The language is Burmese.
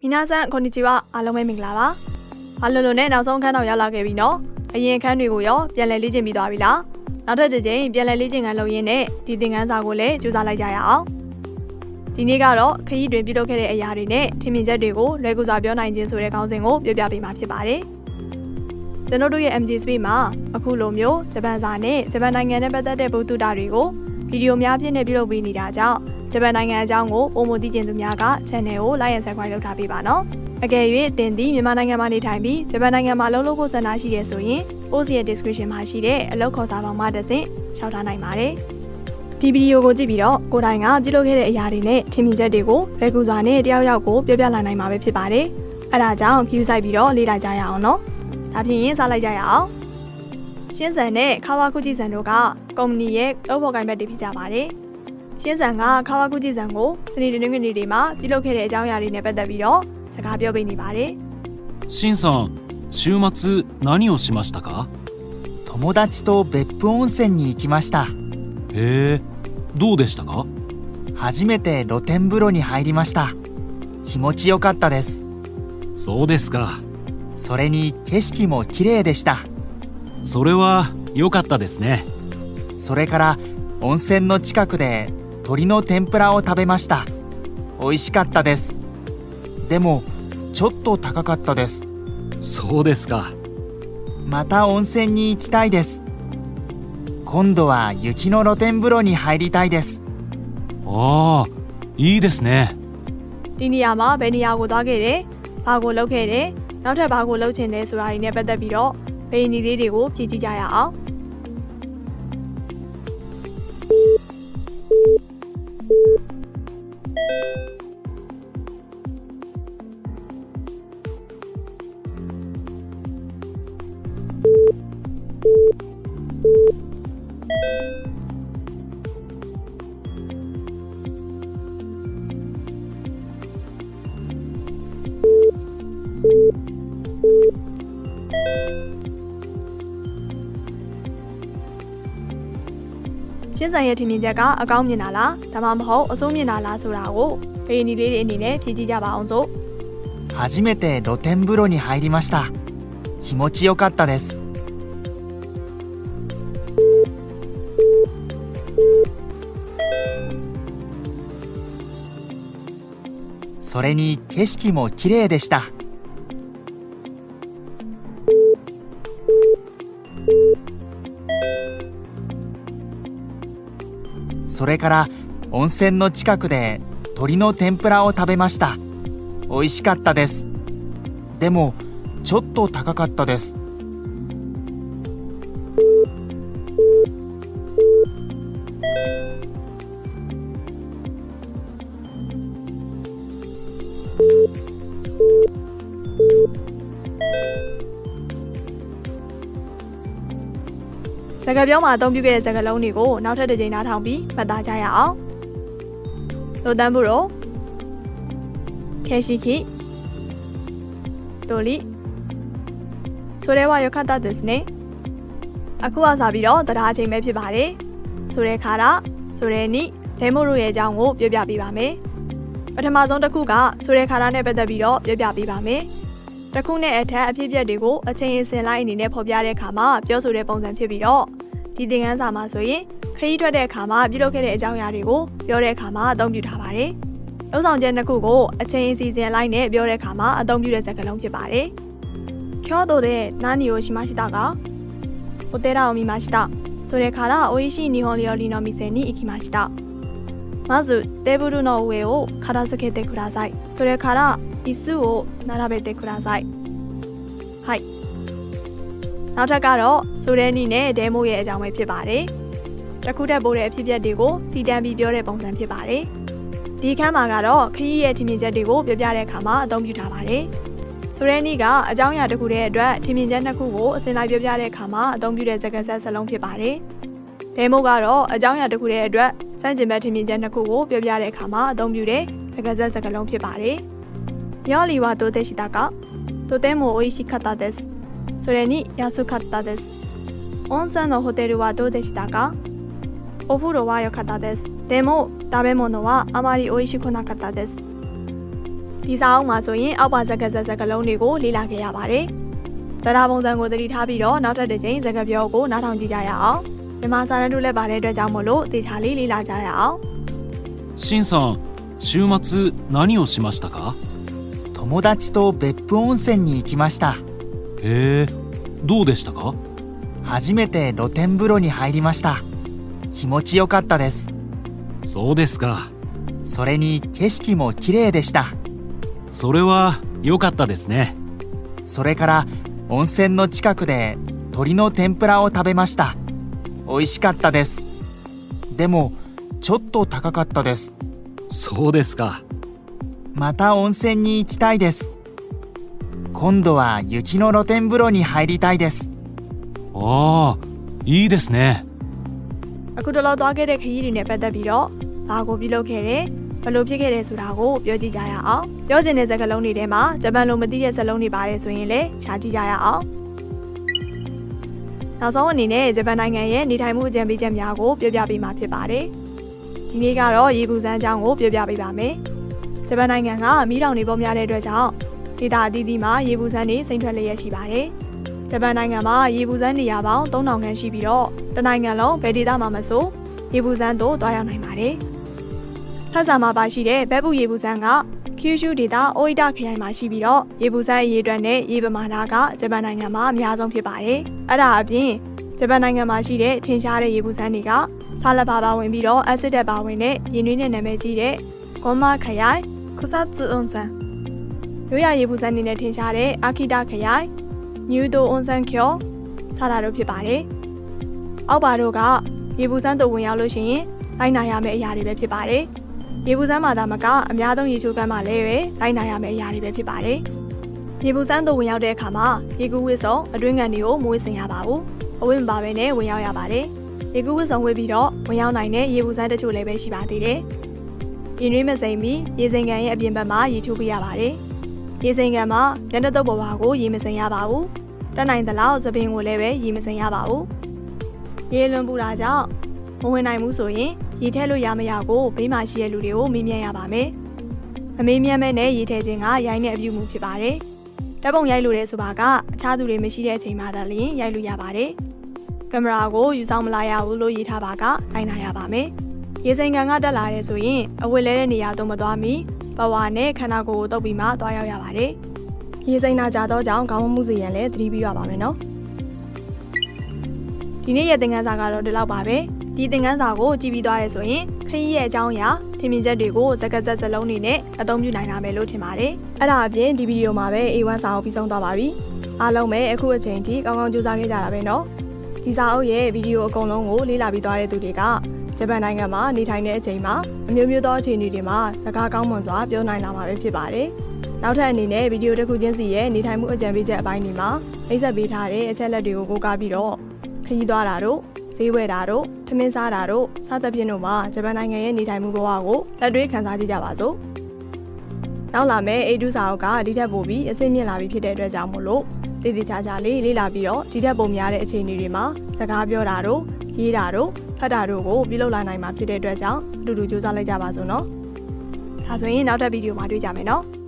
မိနာဆန်ခွန်နီချီဝအားလုံးပဲမင်္ဂလာပါ။ဘာလွန်လွန်နဲ့နောက်ဆုံးခန်းတော်ရောက်လာခဲ့ပြီနော်။အရင်ခန်းတွေကိုရောပြန်လည်လေ့ကျင့်ပြီးသွားပြီလား။နောက်ထပ်တစ်ချိန်ပြန်လည်လေ့ကျင့်ခန်းလုပ်ရင်းနဲ့ဒီသင်ခန်းစာကိုလည်းကြိုးစားလိုက်ကြရအောင်။ဒီနေ့ကတော့ခရီးတွင်ပြုလုပ်ခဲ့တဲ့အရာတွေနဲ့ထင်မြင်ချက်တွေကိုလွယ်ကူစွာပြောနိုင်ခြင်းဆိုတဲ့ခေါင်းစဉ်ကိုပြောပြပေးမှာဖြစ်ပါတယ်။ကျွန်တော်တို့ရဲ့ MG Space မှာအခုလိုမျိုးဂျပန်စာနဲ့ဂျပန်နိုင်ငံနဲ့ပတ်သက်တဲ့ဗဟုသုတတွေကိုဗီဒီယိုများဖြင့်နဲ့ပြုလုပ်ပေးနေတာကြောင့် ဂျပန်နိုင်ငံအကြောင်းကိုပုံမသိကျင်သူများက channel ကို like and subscribe လုပ်ထားပေးပါနော်။အကယ်၍တင်သည်မြန်မာနိုင်ငံမှာနေထိုင်ပြီးဂျပန်နိုင်ငံမှာအလုပ်လုပ်ဖို့ဆန္ဒရှိရဆိုရင် post ရဲ့ description မှာရှိတဲ့အလုပ်ခေါ်စာပေါင်းမှတစ်ဆင့်ရှောက်ထားနိုင်ပါတယ်။ဒီဗီဒီယိုကိုကြည့်ပြီးတော့ကိုယ်တိုင်ကပြုလုပ်ခဲ့တဲ့အရာတွေနဲ့ထင်မြင်ချက်တွေကိုလွယ်ကူစွာနဲ့တယောက်ယောက်ကိုပြောပြလာနိုင်မှာပဲဖြစ်ပါတယ်။အဲဒါကြောင့် view ဆိုင်ပြီးတော့လေ့လာကြရအောင်နော်။ဒါဖြင့်စလိုက်ကြရအောင်။ရှင်းဆန်နဲ့ခါဝါကုကြည်ဆန်တို့ကကုမ္ပဏီရဲ့လုပ်ဖော်ကိုင်ဘက်တွေဖြစ်ကြပါတယ်။ ရှင်းဆန်ကခါဝါကုကြည်ဆန်ကိုစနေတနင်္ဂနွေတွေမှာပြုလုပ်ခဲ့တဲ့အကြောင်းအရာတွေနဲ့ပတ်သက်ပြီးတော့စကားပြောပေးနေပါတယ်။ しんさん週末何をしましたか友達と別府温泉に行きましたへえどうでしたか初めて露天風呂に入りました気持ちよかったですそうですかそれに景色も綺麗でしたそれは良かったですねそれから温泉の近くで 鶏の天ぷらを食べました美味しかったですでもちょっと高かったですそうですかまた温泉に行きたいです今度は雪の露天風呂に入りたいですああいいですね ဒီနေရာမှာဘယ်နေရာကိုသွားခဲ့တယ်။ဘာကိုလုပ်ခဲ့တယ်။နောက်ထပ်ဘာကိုလုပ်ချင်လဲဆိုတာတွေနဲ့ပတ်သက်ပြီးတော့ဘယ်နည်းလေးတွေကိုဖြည့်ကြည့်ကြရအောင်။ ရှင်းဆန်ရဲ့ထင်မြင်ချက်ကအကောင်းမြင်တာလားဒါမှမဟုတ်အဆိုးမြင်တာလားဆိုတာကိုဘယ်နည်းလေးတွေအနေနဲ့ဖြည့်ကြည့်ကြပါအောင်စို့ 初めて露天風呂に入りました気持ちよかったですそれに景色も綺麗でした それから温泉の近くで鶏の天ぷらを食べました。美味しかったです。でもちょっと高かったです。 စကားပြောမှာအသုံးပြုခဲ့တဲ့စကားလုံးတွေကိုနောက်ထပ်တစ်ကြိမ်နားထောင်ပြီးမှတ်သားကြရအောင်လိုတန်းဘူးရောခဲရှိခိတိုလီဆိုရဲဝါရခတ်တာですねအခုကစားပြီးတော့တရားအချိန်ပဲဖြစ်ပါတယ်ဆိုတဲ့ခါတာဆိုတဲ့နိဒဲမို့တို့ရဲ့အကြောင်းကိုပြောပြပေးပါမယ်ပထမဆုံးတစ်ခုကဆိုတဲ့ခါတာနဲ့ပတ်သက်ပြီးတော့ပြောပြပေးပါမယ် တစ်ခုနဲ့အထက်အဖြစ်အပျက်တွေကိုအချိန်အစဉ်လိုက်အနေနဲ့ဖော်ပြတဲ့အခါမှာပြောဆိုတဲ့ပုံစံဖြစ်ပြီးတော့ဒီသင်ခန်းစာမှာဆိုရင်ခရီးထွက်တဲ့အခါမှာပြုလုပ်ခဲ့တဲ့အကြောင်းအရာတွေကိုပြောတဲ့အခါမှာအသုံးပြုထားပါတယ်။လုံဆောင်ချက်တစ်ခုကိုအချိန်အစီအစဉ်လိုက်နဲ့ပြောတဲ့အခါမှာအသုံးပြုတဲ့စကားလုံးဖြစ်ပါတယ်။ကျောတိုတဲ့နာနီယိုရှိမရှိတာကဟိုတယ်ရာを見ましたそれから美味しい日本料理の店に行きましたまずテーブルの上を片付けてくださいそれから 椅子を並べてくださいはいနောက်ထပ်ကတော့ဆိုတဲ့နီနဲ့ဒဲမိုးရဲ့အကြောင်းပဲဖြစ်ပါတယ်တစ်ခုတည်းပို့တဲ့အဖြစ်အပျက်တွေကိုစီတန်းပြီးပြောတဲ့ပုံစံဖြစ်ပါတယ်ဒီခန်းမှာကတော့ခရီးရဲ့ထင်မြင်ချက်တွေကိုပြောပြတဲ့အခါမှာအသုံးပြုထားပါတယ်ဆိုတဲ့နီကအကြောင်းအရာတစ်ခုတည်းအတွက်ထင်မြင်ချက်နှစ်ခုကိုအစဉ်လိုက်ပြောပြတဲ့အခါမှာအသုံးပြုတဲ့စကားဆက်စလုံးဖြစ်ပါတယ်ဒဲမိုးကတော့အကြောင်းအရာတစ်ခုတည်းအတွက်စန့်ကျင်ဘက်ထင်မြင်ချက်နှစ်ခုကိုပြောပြတဲ့အခါမှာအသုံးပြုတဲ့စကားဆက်စကားလုံးဖြစ်ပါတယ် 料理はどうでしたかとても美味しかったですそれに安かったです温泉のホテルはどうでしたか お風呂は良かったですでも食べ物はあまり美味しくなかったですဒီစာအုပ်မှာဆိုရင်အောက်ပါစကားစစကားလုံးတွေကိုလေ့လာခဲ့ရပါတယ်တရားပုံစံကိုသတိထားပြီးတော့နောက်ထပ်တစ်ချိန်စကားပြောကိုနားထောင်ကြည့်ကြရအောင်မြန်မာစာတန်းတို့လည်းပါတဲ့အတွက်ကြောင့်မို့လို့တေချာလေးလေ့လာကြရအောင် シンさん週末何をしましたか 友達と別府温泉に行きました。へえどうでしたか？初めて露天風呂に入りました。気持ちよかったです。そうですか。それに景色も綺麗でした。それは良かったですね。それから温泉の近くで鶏の天ぷらを食べました。美味しかったです。でもちょっと高かったです。そうですかまた温泉に行きたいです今度は雪の露天風呂に入りたいですああいいですね အခုတော့သွားခဲ့တဲ့ခရီးတွေနဲ့ပတ်သက်ပြီးတော့ဘာကိုပြုလုပ်ခဲ့တယ်ဘယ်လိုဖြစ်ခဲ့တယ်ဆိုတာကိုပြောကြည့်ကြရအောင်ပြောချင်တဲ့စကားလုံးတွေထဲမှာဂျပန်လိုမသိတဲ့စကားလုံးတွေပါတယ်ဆိုရင်လည်းရှားကြည့်ကြရအောင်နောက်ဆုံးအနေနဲ့ဂျပန်နိုင်ငံရဲ့နေထိုင်မှုအကြံပေးချက်များကိုပြောပြပေးမှာဖြစ်ပါတယ်ဒီနေ့ကတော့ရေပူစမ်းအကြောင်းကိုပြောပြပေးပါမယ် ဂျပန်နိုင်ငံကမီးတောင်တွေပေါ်များတဲ့အတွက်ကြောင့်ဒေသအသီးသီးမှာရေပူစမ်းတွေစိမ့်ထွက်လျက်ရှိပါတယ်ဂျပန်နိုင်ငံမှာရေပူစမ်းနေရာပေါင်း3000ခန့်ရှိပြီးတော့တနိုင်ငံလုံးဘယ်ဒေသမှာမဆိုရေပူစမ်းတို့တွားရောက်နိုင်ပါတယ်။ထပ်ဆာမှာပါရှိတဲ့ဘက်ဘူးရေပူစမ်းကကျူရှူဒေသအိုအိတခရိုင်မှာရှိပြီးတော့ရေပူစမ်းအရေးအတွက်နဲ့ရေပမာဏကဂျပန်နိုင်ငံမှာအများဆုံးဖြစ်ပါတယ်။အဲ့ဒါအပြင်ဂျပန်နိုင်ငံမှာရှိတဲ့ထင်ရှားတဲ့ရေပူစမ်းတွေကဆာလဘာပါဝင်ပြီးတော့အက်ဆစ်တက်ပါဝင်တဲ့ရေနွေးနဲ့နာမည်ကြီးတဲ့ဂွန်မာခရိုင် ခုဆတ်ဇွန်ဆန်ရိုးရရေပူစမ်းနေနဲ့ထင်ရှားတဲ့အာခိတခရိုင်ညူဒိုအွန်ဆန်ကျော်စတာတို့ဖြစ်ပါတယ်။အောက်ပါတို့ကရေပူစမ်းတို့ဝင်ရောက်လို့ရှိရင်လိုက်နာရမယ့်အရာတွေပဲဖြစ်ပါတယ်။ရေပူစမ်းမှာဒါမကအများဆုံးရေချိုးကမ်းမှာလည်းပဲလိုက်နာရမယ့်အရာတွေပဲဖြစ်ပါတယ်။ရေပူစမ်းတို့ဝင်ရောက်တဲ့အခါမှာရေကူးဝစ်စုံအတွင်းကန်တွေကိုမွေးစင်ရပါဘူး။အဝတ်မပါဘဲနဲ့ဝင်ရောက်ရပါတယ်။ရေကူးဝစ်စုံဝေးပြီးတော့ဝင်ရောက်နိုင်တဲ့ရေပူစမ်းတချို့လည်းပဲရှိပါသေးတယ်။ ရေနွေးမစိမ်ပြီးရေစင်ကန်ရဲ့အပြင်ဘက်မှာရေချိုးပေးရပါတယ်။ရေစင်ကန်မှာမျက်နှာတုပ်ပေါ်ပါကိုရေမစင်ရပါဘူး။တက်နိုင်သလောက်သပင်ကိုလည်းပဲရေမစင်ရပါဘူး။ရေလွန်ပူတာကြောင့်မဝင်နိုင်ဘူးဆိုရင်ရေထည့်လို့ရမရကိုဘေးမှာရှိတဲ့လူတွေကိုမေးမြန်းရပါမယ်။မမေးမြန်းမဲနဲ့ရေထည့်ခြင်းကရိုင်းတဲ့အပြုမှုဖြစ်ပါတယ်။တပ်ပုံရိုက်လို့တဲ့ဆိုပါကအခြားသူတွေမရှိတဲ့အချိန်မှသာလျှင်ရိုက်လို့ရပါတယ်။ကင်မရာကိုယူဆောင်မလာရဘူးလို့ရေးထားပါကလိုက်နာရပါမယ်။ ရေစိန်ကန်ကတက်လာတဲ့ဆိုရင်အဝတ်လဲတဲ့နေရာတော့မသွားမီပဝါနဲ့ခန္ဓာကိုယ်ကိုတုပ်ပြီးမှသွားရောက်ရပါတယ်။ရေစိန်နာကြတော့ကြောင့်ခေါင်းမမှုစီရန်လည်းသတိပြုရပါမယ်နော်။ဒီနေ့ရဲ့သင်ခန်းစာကတော့ဒီလောက်ပါပဲ။ဒီသင်ခန်းစာကိုကြည့်ပြီးသွားရဲဆိုရင်ခရီးရဲ့အကြောင်းအရာထင်မြင်ချက်တွေကိုစကားစက်စလုံးတွေနဲ့အသုံးပြုနိုင်လာမယ်လို့ထင်ပါတယ်။အဲ့ဒါအပြင်ဒီဗီဒီယိုမှာပဲ A1 စာအုပ်ပြီးဆုံးသွားပါပြီ။အားလုံးပဲအခုအချိန်ထိကောင်းကောင်းကြိုးစားခဲ့ကြတာပဲနော်။ဒီစာအုပ်ရဲ့ဗီဒီယိုအကုန်လုံးကိုလေ့လာပြီးသွားတဲ့သူတွေက ဂျပန်နိုင်ငံမှာနေထိုင်တဲ့အချိန်မှာအမျိုးမျိုးသောအခြေအနေတွေမှာစကားကောင်းမွန်စွာပြောနိုင်လာမှာပဲဖြစ်ပါတယ်။နောက်ထပ်အနေနဲ့ဗီဒီယိုတစ်ခုချင်းစီရဲ့နေထိုင်မှုအကြံပေးချက်အပိုင်းတွေမှာအိပ်ဆက်ပေးထားတဲ့အချက်လက်တွေကိုကိုးကားပြီးတော့ခရီးသွားတာတို့ဈေးဝယ်တာတို့ထမင်းစားတာတို့စသဖြင့်တို့မှာဂျပန်နိုင်ငံရဲ့နေထိုင်မှုဘဝကိုလက်တွေ့ခန်းစားကြည့်ကြပါစို့။နောက်လာမယ့်အေဒူစာအုပ်ကဒီထက်ပိုပြီးအဆင့်မြင့်လာပြီဖြစ်တဲ့အတွက်ကြောင့်မို့လို့တည်တည်ချာချာလေးလေ့လာပြီးတော့ဒီထက်ပုံများတဲ့အခြေအနေတွေမှာစကားပြောတာတို့ ရေးတာတို့ဖတ်တာတို့ကိုပြုလုပ်လာနိုင်မှာဖြစ်တဲ့အတွက်ကြောင့်အတူတူကြိုးစားလိုက်ကြပါစို့နော်။ဒါဆိုရင်နောက်ထပ်ဗီဒီယိုမှာတွေ့ကြမယ်နော်။